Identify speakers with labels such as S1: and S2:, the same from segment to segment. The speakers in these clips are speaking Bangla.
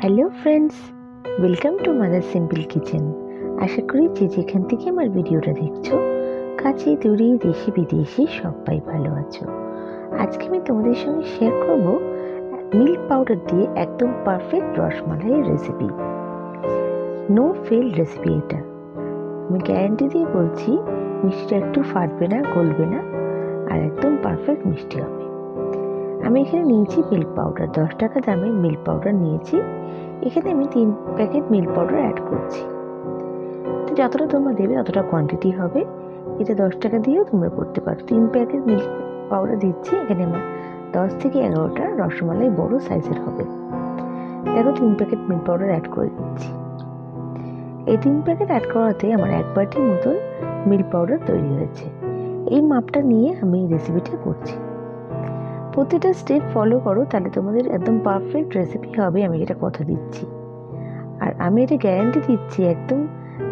S1: Hello friends welcome to mother simple kitchen আশা করি যে যেখান থেকে আমার ভিডিওটা দেখছ, কাছে, দূরে, দেশি, বিদেশি সবাই ভালো আছো। আজকে আমি তোমাদের সঙ্গে শেয়ার করব মিল্ক পাউডার দিয়ে একদম পারফেক্ট রসমালাইয়ের রেসিপি নো ফেল রেসিপি এটা। আমি গ্যারান্টি দিয়ে বলছি, মিষ্টিটা একটু ফাটবে না, গলবে না, আর একদম পারফেক্ট মিষ্টি হবে। আমি এখানে নিয়েছি মিল্ক পাউডার দশ টাকা দামের মিল্ক পাউডার নিয়েছি। এখানে আমি তিন প্যাকেট মিল্ক পাউডার অ্যাড করছি। তো যতটা তোমরা দেবে ততটা কোয়ান্টিটি হবে। এটা দশ টাকা দিয়েও তোমরা করতে পারো। তিন প্যাকেট মিল্ক পাউডার দিচ্ছি, এখানে আমার দশ থেকে এগারোটা রসমালাই বড় সাইজের হবে। দেখো তিন প্যাকেট মিল্ক পাউডার অ্যাড করে দিচ্ছি। এই তিন প্যাকেট অ্যাড করাতে আমার এক বাটির মতন মিল্ক পাউডার তৈরি হয়েছে। এই মাপটা নিয়ে আমি রেসিপিটা করছি। প্রতিটা স্টেপ ফলো করো, তাহলে তোমাদের একদম পারফেক্ট রেসিপি হবে, আমি এটা কথা দিচ্ছি। আর আমি এটা গ্যারান্টি দিচ্ছি, একদম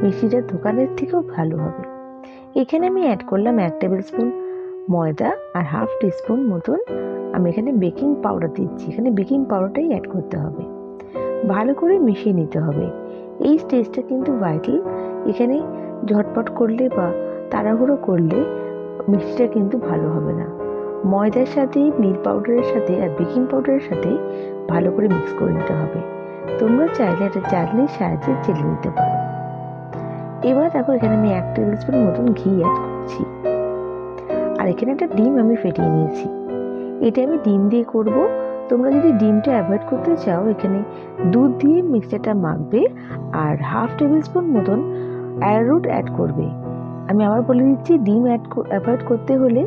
S1: মিষ্টিটা দোকানের থেকেও ভালো হবে। এখানে আমি অ্যাড করলাম এক টেবিল স্পুন ময়দা আর হাফ টিস্পুন মতন, আমি এখানে বেকিং পাউডার দিচ্ছি। এখানে বেকিং পাউডারটাই অ্যাড করতে হবে। ভালো করে মিশিয়ে নিতে হবে। এই স্টেজটা কিন্তু ভাইটাল এখানে ঝটপট করলে বা তাড়াহুড়ো করলে মিষ্টিটা কিন্তু ভালো হবে না। ময়দার সাথে, মিল্ক পাউডারের সাথে আর বেকিং পাউডারের সাথে ভালো করে মিক্স করে নিতে হবে। তোমরা চাইলে একটা চাটনির সাহায্যে চেলে নিতে পারো। এবার দেখো, এখানে আমি এক টেবিল স্পুন মতন ঘি অ্যাড করছি। আর এখানে একটা ডিম আমি ফেটিয়ে নিয়েছি। এটা আমি ডিম দিয়ে করব। তোমরা যদি ডিমটা অ্যাভয়েড করতে চাও, এখানে দুধ দিয়ে মিক্সচারটা মাখবে আর হাফ টেবিল স্পুন মতন অ্যারোরুট অ্যাড করবে। আমি আবার বলে দিচ্ছি, ডিম অ্যাড অ্যাভয়েড করতে হলে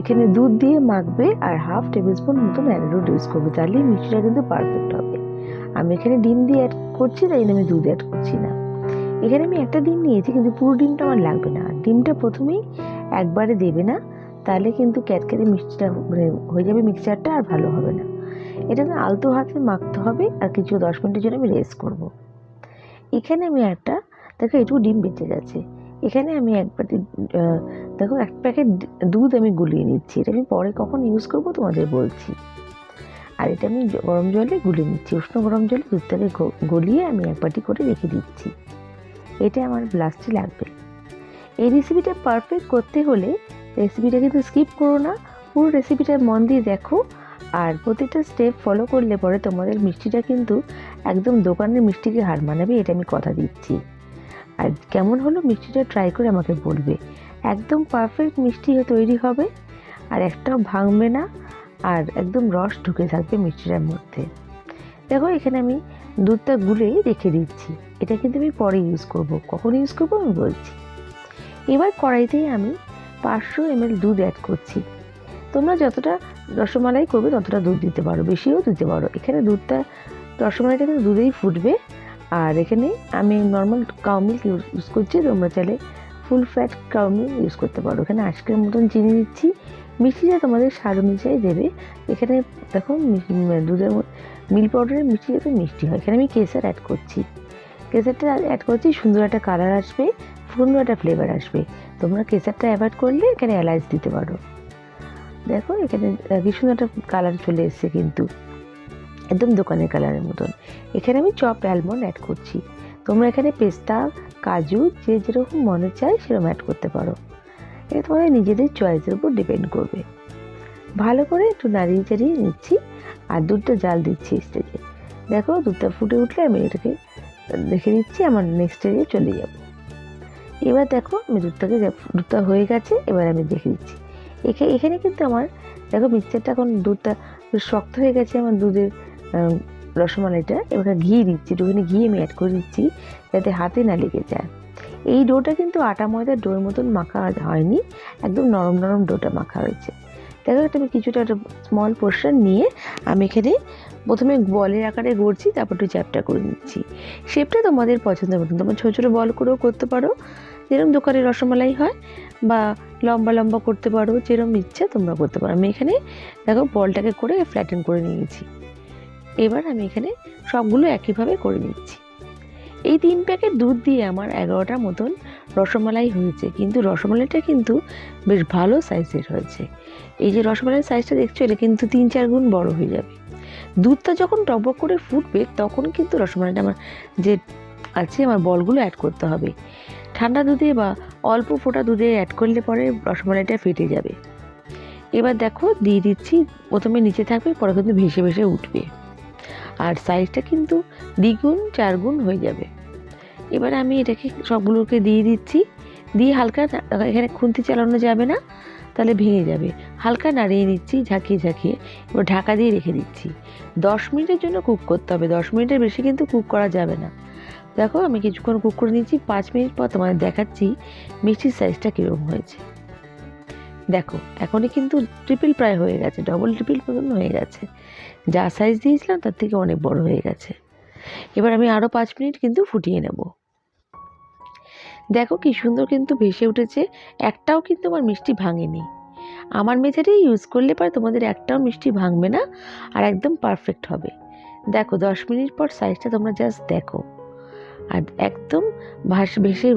S1: এখানে দুধ দিয়ে মাখবে আর হাফ টেবিল স্পুন মতন অ্যারোরুট ইউজ করবে। তাহলেই মিষ্টিটা কিন্তু পারফেক্ট হবে। আমি এখানে ডিম দিয়ে অ্যাড করছি, তাই আমি দুধ অ্যাড করছি না। এখানে আমি একটা ডিম নিয়েছি, কিন্তু পুরো ডিমটা আমার লাগবে না। ডিমটা প্রথমেই একবারে দেবে না, তাহলে কিন্তু ক্যাটক্যাটে মিষ্টিটা মানে হয়ে যাবে মিক্সচারটা আর ভালো হবে না। এটা না আলতো হাতে মাখতে হবে আর কিছু দশ মিনিটের জন্য আমি রেস্ট করব। এখানে আমি একটা, দেখো এটুকু ডিম বেঁচে গেছে। এখানে আমি এক বাটি দেখো এক প্যাকেট দুধ আমি গুলিয়ে নিচ্ছি। এটা আমি পরে কখন ইউজ করব তোমাদের বলছি। আর এটা আমি গরম জলে গুলিয়ে নিচ্ছি। উষ্ণ গরম জলে দুধটাকে গলিয়ে আমি এক বাটি করে রেখে দিচ্ছি। এটা আমার লাস্টে লাগবে। এই রেসিপিটা পারফেক্ট করতে হলে রেসিপিটা কিন্তু স্কিপ করো না। পুরো রেসিপিটা মন দিয়ে দেখো। আর প্রতিটা স্টেপ ফলো করলে পরে তোমাদের মিষ্টিটা কিন্তু একদম দোকানের মিষ্টিকে হার মানাবে, এটা আমি কথা দিচ্ছি। আর কেমন হলো মিষ্টিটা ট্রাই করে আমাকে বলবে। একদম পারফেক্ট মিষ্টি তৈরি হবে। আর একটাও ভাঙবে না, আর একদম রস ঢুকে থাকবে মিষ্টিটার মধ্যে। দেখো, এখানে আমি দুধটা গুলে রেখে দিচ্ছি। এটা কিন্তু আমি পরে ইউজ করব। কখন ইউজ করব আমি বলছি। এবার কড়াইতেই আমি পাঁচশো এমএল দুধ অ্যাড করছি। তোমরা যতটা রসমালাই করবে ততটা দুধ দিতে পারো, বেশিও দিতে পারো। এখানে দুধটা, রসমালাইটা কিন্তু দুধেই ফুটবে। আর এখানে আমি নর্মাল কাউ মিল্ক ইউজ করছি, তোমরা চাইলে full fat cow milk use করতে পারো। এখানে আজকের মতন চিনি দিচ্ছি, মিষ্টিটা তোমাদের স্বাদ অনুযায়ী দেবে। এখানে দেখো দুধের মিল্ক পাউডারের মিষ্টি যাতে মিষ্টি হয়। এখানে আমি কেসার অ্যাড করছি। কেসারটা অ্যাড করছি, সুন্দর একটা কালার আসবে, সুন্দর একটা ফ্লেভার আসবে। তোমরা কেসারটা অ্যাভয়েড করলে এখানে এলাচ দিতে পারো। দেখো এখানে কি সুন্দর একটা কালার চলে এসছে কিন্তু। একদম দোকানের কালারের মতন। এখানে আমি চপ অ্যালমন্ড অ্যাড করছি। তোমরা এখানে পেস্তা, কাজু, যে যেরকম মনে চায় সেরকম অ্যাড করতে পারো। এটা তোমাদের নিজেদের চয়েসের উপর ডিপেন্ড করবে। ভালো করে একটু নাড়িয়ে চাড়িয়ে নিচ্ছি আর দুধটা জাল দিচ্ছি স্টেজে দেখো দুধটা ফুটে উঠলে আমি এটাকে রেখে দিচ্ছি, আমার নেক্সট স্টেজে চলে যাব। এবার দেখো আমি দুধটাকে দুধটা হয়ে গেছে, এবার আমি দেখে দিচ্ছি। এখানে কিন্তু আমার, দেখো মিক্সচারটা এখন দুধটা শক্ত হয়ে গেছে, আমার দুধের রসমালাইটা এবার ঘি দিচ্ছি, একটুখানি ঘি আমি অ্যাড করে দিচ্ছি যাতে হাতে না লেগে যায়। এই ডোটা কিন্তু আটা ময়দার ডোর মতন মাখা হয়নি, একদম নরম নরম ডোটা মাখা হয়েছে। দেখো একটা আমি কিছুটা একটা স্মল পোর্শন নিয়ে আমি এখানে প্রথমে বলের আকারে গড়ছি, তারপর একটু চ্যাপটা করে নিচ্ছি। শেপটা তোমাদের পছন্দের মতন, তোমরা ছোটো ছোটো বল করেও করতে পারো। যেরকম দোকানে রসমালাই হয় বা লম্বা লম্বা করতে পারো, যেরকম ইচ্ছা তোমরা করতে পারো। আমি এখানে দেখো বলটাকে করে ফ্ল্যাটেন করে নিয়েছি। এবার আমি এখানে সবগুলো একইভাবে করে নিচ্ছি। এই তিন প্যাকেট দুধ দিয়ে আমার এগারোটার মতন রসমালাই হয়েছে, কিন্তু রসমালাইটা কিন্তু বেশ ভালো সাইজের হয়েছে। এই যে রসমালাইয়ের সাইজটা দেখছ, এটা কিন্তু তিন চার গুণ বড় হয়ে যাবে। দুধটা যখন টকবক করে ফুটবে, তখন কিন্তু রসমালাইটা আমার যে আছে, আমার বলগুলো অ্যাড করতে হবে। ঠান্ডা দুধে বা অল্প ফোটা দুধে অ্যাড করলে পরে রসমালাইটা ফেটে যাবে। এবার দেখো, দিয়ে দিচ্ছি, প্রথমে নিচে থাকবে, পরে কিন্তু ভেসে ভেসে উঠবে। আর সাইজটা কিন্তু দ্বিগুণ, চারগুণ হয়ে যাবে। এবার আমি এটাকে সবগুলোকে দিয়ে দিচ্ছি। দিয়ে হালকা এখানে খুন্তি চালানো যাবে না, তাহলে ভেঙে যাবে। হালকা নাড়িয়ে নিচ্ছি, ঝাঁকিয়ে ঝাঁকিয়ে। এবার ঢাকা দিয়ে রেখে দিচ্ছি। দশ মিনিটের জন্য কুক করতে হবে। দশ মিনিটের বেশি কিন্তু কুক করা যাবে না। দেখো আমি কিছুক্ষণ কুক করে নিচ্ছি। পাঁচ মিনিট পর তোমাদের দেখাচ্ছি মিষ্টির সাইজটা কীরকম হয়েছে। দেখো, এখনই কিন্তু ট্রিপল প্রায় হয়ে গেছে ডবল ট্রিপল মতন হয়ে গেছে। যা সাইজ দিয়েছিলাম, তার থেকে অনেক বড় হয়ে গেছে। এবার আমি আরও পাঁচ মিনিট কিন্তু ফুটিয়ে নেব। দেখো কি সুন্দর কিন্তু ভেসে উঠেছে, একটাও কিন্তু আমার মিষ্টি ভাঙেনি। আমার মেথডেই ইউজ করলে পরে তোমাদের একটাও মিষ্টি ভাঙবে না, আর একদম পারফেক্ট হবে। দেখো, দশ মিনিট পর সাইজটা তোমরা জাস্ট দেখো। আর একদম ভাস, ভেসে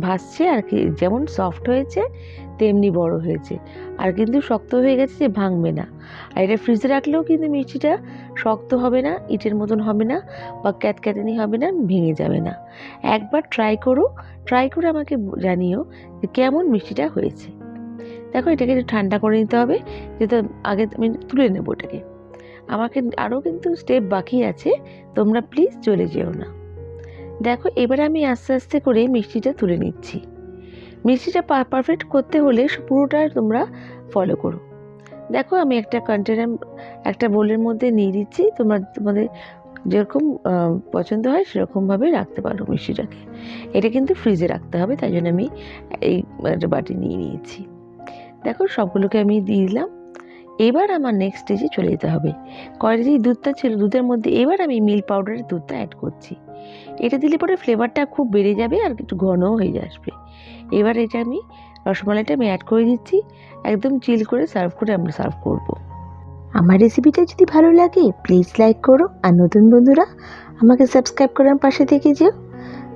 S1: ভাসছে আর কি, যেমন সফট হয়েছে, তেমনি বড় হয়েছে। আর কিন্তু শক্ত হয়ে গেছে যে ভাঙবে না। আর এটা ফ্রিজে রাখলেও কিন্তু মিষ্টিটা শক্ত হবে না, ইটের মতন হবে না বা ক্যাতক্যাতানি হবে না, ভেঙে যাবে না। একবার ট্রাই করো ট্রাই করে আমাকে জানিও যে কেমন মিষ্টিটা হয়েছে। দেখো এটাকে একটু ঠান্ডা করে নিতে হবে, যেহেতু আগে আমি তুলে নেব এটাকে। আমাকে আরও কিন্তু স্টেপ বাকি আছে, তোমরা প্লিজ চলে যেও না। দেখো, এবার আমি আস্তে আস্তে করে মিষ্টিটা তুলে নিচ্ছি। মিষ্টিটা পারফেক্ট করতে হলে পুরোটা তোমরা ফলো করো। দেখো, আমি একটা কন্টেনার একটা বোলের মধ্যে নিয়ে দিচ্ছি। তোমরা, তোমাদের যেরকম পছন্দ হয় সেরকমভাবে রাখতে পারো মিষ্টিটাকে। এটা কিন্তু ফ্রিজে রাখতে হবে, তাই জন্য আমি এই একটা বাটি নিয়ে নিয়েছি। দেখো, সবগুলোকে আমি দিয়ে দিলাম। এবার আমার নেক্সট স্টেজে চলে যেতে হবে। যে দুধটা ছিল, দুধের মধ্যে এবার আমি মিল্ক পাউডারের দুধটা অ্যাড করছি। এটা দিলে পরে ফ্লেভারটা খুব বেড়ে যাবে আর একটু ঘনও হয়ে আসবে। এবার এটা আমি রসমালাইটা আমি অ্যাড করে দিচ্ছি একদম চিল করে সার্ভ করে আমরা সার্ভ করব। আমার রেসিপিটা যদি ভালো লাগে প্লিজ লাইক করো। আর নতুন বন্ধুরা, আমাকে সাবস্ক্রাইব করার পাশে থেকে যেও।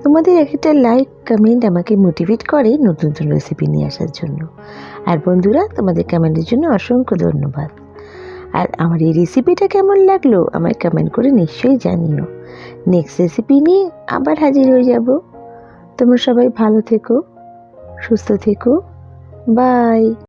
S1: তোমাদের এক একটা লাইক কমেন্ট আমাকে মোটিভেট করে নতুন নতুন রেসিপি নিয়ে আসার জন্য। আর বন্ধুরা, তোমাদের কমেন্টের জন্য অসংখ্য ধন্যবাদ। আর আমার এই রেসিপিটা কেমন লাগল, আমায় কমেন্ট করে নিশ্চয়ই জানিও। নেক্সট রেসিপি নিয়ে আবার হাজির হয়ে যাব। তোমরা সবাই ভালো থেকো সুস্থ থেকো। বাই